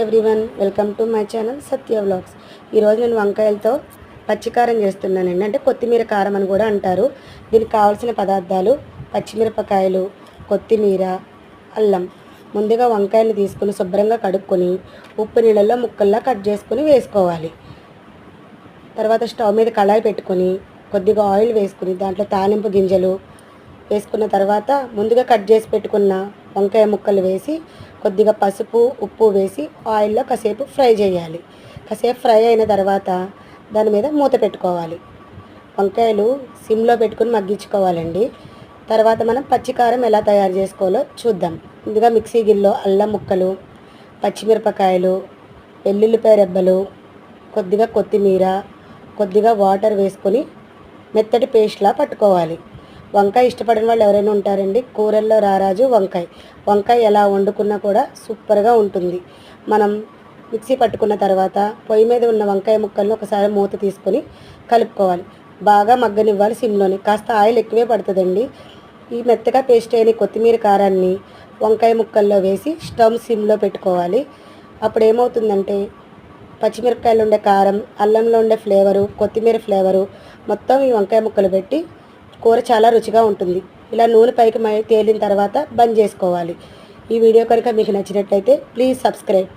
Everyone welcome to my channel Satya vlogs ఈరోజు నేను వంకాయలతో పచ్చికారం చేస్తున్నానండి. అంటే కొత్తిమీర కారం అని కూడా అంటారు. దీనికి కావాల్సిన పదార్థాలు పచ్చిమిరపకాయలు కొత్తిమీర అల్లం. ముందుగా వంకాయలు తీసుకుని శుభ్రంగా కడుక్కొని ఉప్పు నీళ్ళల్లో ముక్కల్లా కట్ చేసుకుని వేసుకోవాలి. తర్వాత స్టవ్ మీద కళాయి పెట్టుకొని కొద్దిగా ఆయిల్ వేసుకుని దాంట్లో తాలింపు గింజలు వేసుకున్న తర్వాత ముందుగా కట్ చేసి పెట్టుకున్న వంకాయ ముక్కలు వేసి కొద్దిగా పసుపు ఉప్పు వేసి ఆయిల్లో కాసేపు ఫ్రై చేయాలి. కాసేపు ఫ్రై అయిన తర్వాత దాని మీద మూత పెట్టుకోవాలి. వంకాయలు సిమ్లో పెట్టుకుని మగ్గించుకోవాలండి. తర్వాత మనం పచ్చికారం ఎలా తయారు చేసుకోవాలో చూద్దాం. ముందుగా మిక్సీ గిల్లో అల్లం ముక్కలు పచ్చిమిరపకాయలు వెల్లుల్లిపాయ రెబ్బలు కొద్దిగా కొత్తిమీర కొద్దిగా వాటర్ వేసుకొని మెత్తటి పేస్ట్లా పట్టుకోవాలి. వంకాయ ఇష్టపడిన వాళ్ళు ఎవరైనా ఉంటారండి. కూరల్లో రారాజు వంకాయ. వంకాయ ఎలా వండుకున్నా కూడా సూపర్గా ఉంటుంది. మనం మిక్సీ పట్టుకున్న తర్వాత పొయ్యి మీద ఉన్న వంకాయ ముక్కల్ని ఒకసారి మూత తీసుకొని కలుపుకోవాలి. బాగా మగ్గనివ్వాలి సిమ్లోని. కాస్త ఆయిల్ ఎక్కువే పడుతుందండి. ఈ మెత్తగా పేస్ట్ అయిన కొత్తిమీర కారాన్ని వంకాయ ముక్కల్లో వేసి స్టవ్ సిమ్లో పెట్టుకోవాలి. అప్పుడు ఏమవుతుందంటే పచ్చిమిరపకాయలు ఉండే కారం అల్లంలో ఉండే ఫ్లేవరు కొత్తిమీర ఫ్లేవరు మొత్తం ఈ వంకాయ ముక్కలు పెట్టి కూర చాలా రుచిగా ఉంటుంది. ఇలా నూనె పైకి మై- తేలిన తర్వాత బంద్ చేసుకోవాలి. ఈ వీడియో కనుక మీకు నచ్చినట్లయితే ప్లీజ్ సబ్స్క్రైబ్.